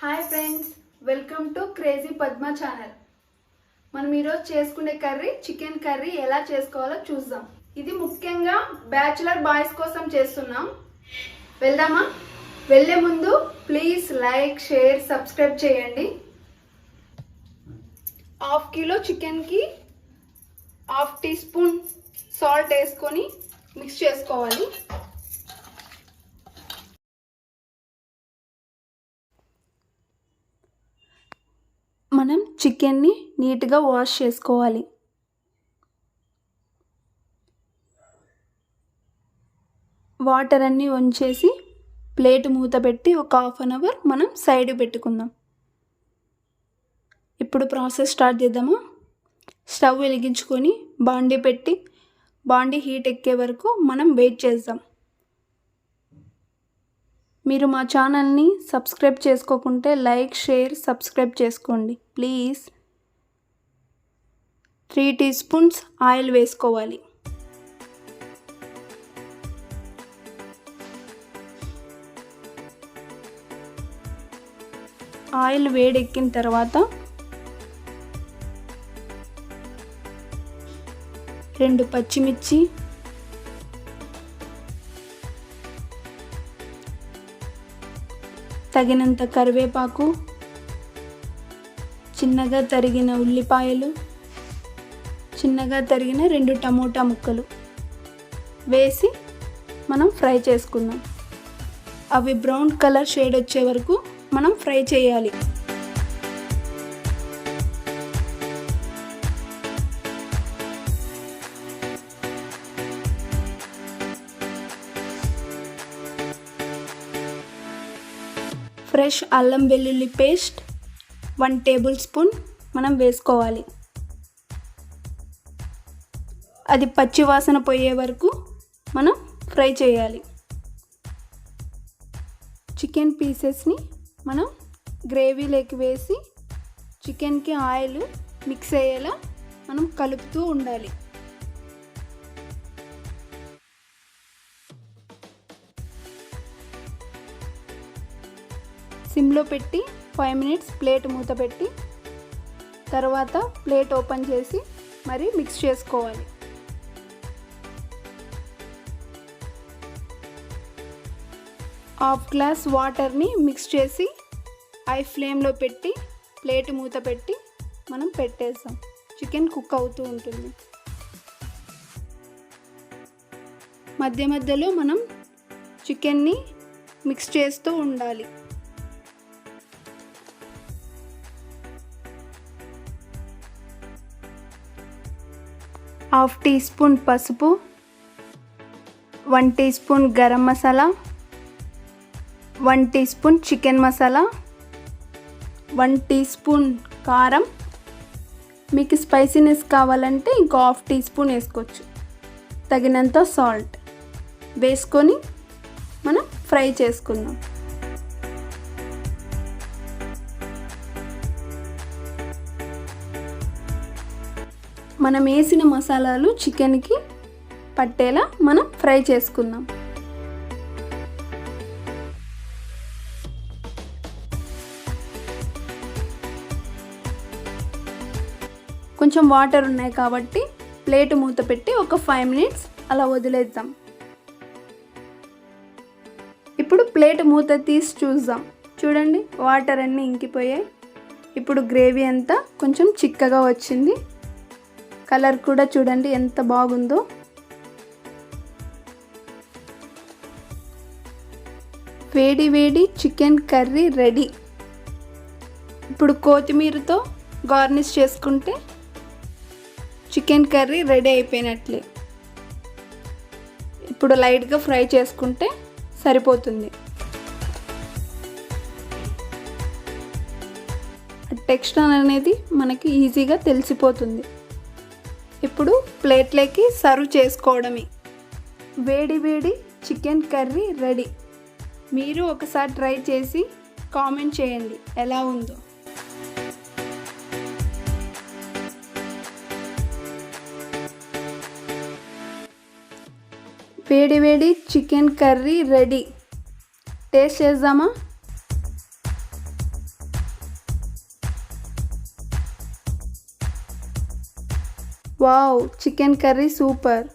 Hi friends welcome to crazy Padma channel. మనం ఈరోజు చేసుకునే కర్రీ చికెన్ కర్రీ ఎలా చేసుకోవాలో చూద్దాం. ఇది ముఖ్యంగా బ్యాచులర్ బాయ్స్ కోసం చేస్తున్నాం. వెళ్దామా? వెళ్ళే ముందు ప్లీజ్ లైక్ షేర్ సబ్స్క్రైబ్ చేయండి. హాఫ్ కిలో చికెన్కి హాఫ్ టీ స్పూన్ సాల్ట్ వేసుకొని మిక్స్ చేసుకోవాలి. మనం చికెన్ని నీట్గా వాష్ చేసుకోవాలి. వాటర్ అన్నీ వంచేసి ప్లేట్ మూత పెట్టి ఒక హాఫ్ అన్ అవర్ మనం సైడ్ పెట్టుకుందాం. ఇప్పుడు ప్రాసెస్ స్టార్ట్ చేద్దామా? స్టవ్ వెలిగించుకొని బాండీ పెట్టి బాండీ హీట్ ఎక్కే వరకు మనం వెయిట్ చేద్దాం. మీరు మా ఛానల్ని సబ్స్క్రైబ్ చేసుకోకుంటే లైక్ షేర్ సబ్స్క్రైబ్ చేసుకోండి. Please. Three teaspoons oil వేసుకోవాలి. ఆయిల్ వేడెక్కిన తర్వాత రెండు పచ్చిమిర్చి తగినంత కరివేపాకు చిన్నగా తరిగిన ఉల్లిపాయలు చిన్నగా తరిగిన రెండు టమోటా ముక్కలు వేసి మనం ఫ్రై చేసుకుందాం. అవి బ్రౌన్ కలర్ షేడ్ వచ్చే వరకు మనం ఫ్రై చేయాలి. ఫ్రెష్ అల్లం వెల్లుల్లి పేస్ట్ వన్ టేబుల్ స్పూన్ మనం వేసుకోవాలి. అది పచ్చి వాసన పోయే వరకు మనం ఫ్రై చేయాలి. చికెన్ పీసెస్ని మనం గ్రేవీలోకి వేసి చికెన్కి ఆయిల్ మిక్స్ అయ్యేలా మనం కలుపుతూ ఉండాలి. సిమ్లో పెట్టి ఫైవ్ మినిట్స్ ప్లేట్ మూత పెట్టి తర్వాత ప్లేట్ ఓపెన్ చేసి మరి మిక్స్ చేసుకోవాలి. హాఫ్ గ్లాస్ వాటర్ని మిక్స్ చేసి హై ఫ్లేమ్లో పెట్టి ప్లేట్ మూత పెట్టి మనం పెట్టేస్తాం. చికెన్ కుక్ అవుతూ ఉంటుంది. మధ్య మధ్యలో మనం చికెన్ని మిక్స్ చేస్తూ ఉండాలి. హాఫ్ టీ స్పూన్ పసుపు one teaspoon garam masala one teaspoon chicken masala one teaspoon కారం. మీకు స్పైసీనెస్ కావాలంటే ఇంకో హాఫ్ టీ స్పూన్ వేసుకోవచ్చు. తగినంత సాల్ట్ వేసుకొని మనం ఫ్రై చేసుకుందాం. మనం వేసిన మసాలాలు చికెన్కి పట్టేలా మనం ఫ్రై చేసుకుందాం. కొంచెం వాటర్ ఉన్నాయి కాబట్టి ప్లేట్ మూత పెట్టి ఒక ఫైవ్ మినిట్స్ అలా వదిలేద్దాం. ఇప్పుడు ప్లేట్ మూత తీసి చూద్దాం. చూడండి వాటర్ అన్నీ ఇంకిపోయాయి. ఇప్పుడు గ్రేవీ అంతా కొంచెం చిక్కగా వచ్చింది. కలర్ కూడా చూడండి ఎంత బాగుందో. వేడి వేడి చికెన్ కర్రీ రెడీ. ఇప్పుడు కొత్తిమీరతో గార్నిష్ చేసుకుంటే చికెన్ కర్రీ రెడీ అయిపోయినట్లే. ఇప్పుడు లైట్గా ఫ్రై చేసుకుంటే సరిపోతుంది. టెక్స్చర్ అనేది మనకి ఈజీగా తెలిసిపోతుంది. ఇప్పుడు ప్లేట్లోకి సర్వ్ చేసుకోవడమే. వేడి వేడి చికెన్ కర్రీ రెడీ. మీరు ఒకసారి ట్రై చేసి కామెంట్ చేయండి ఎలా ఉందో. వేడి వేడి చికెన్ కర్రీ రెడీ. టేస్ట్ చేద్దామా? Wow chicken curry super.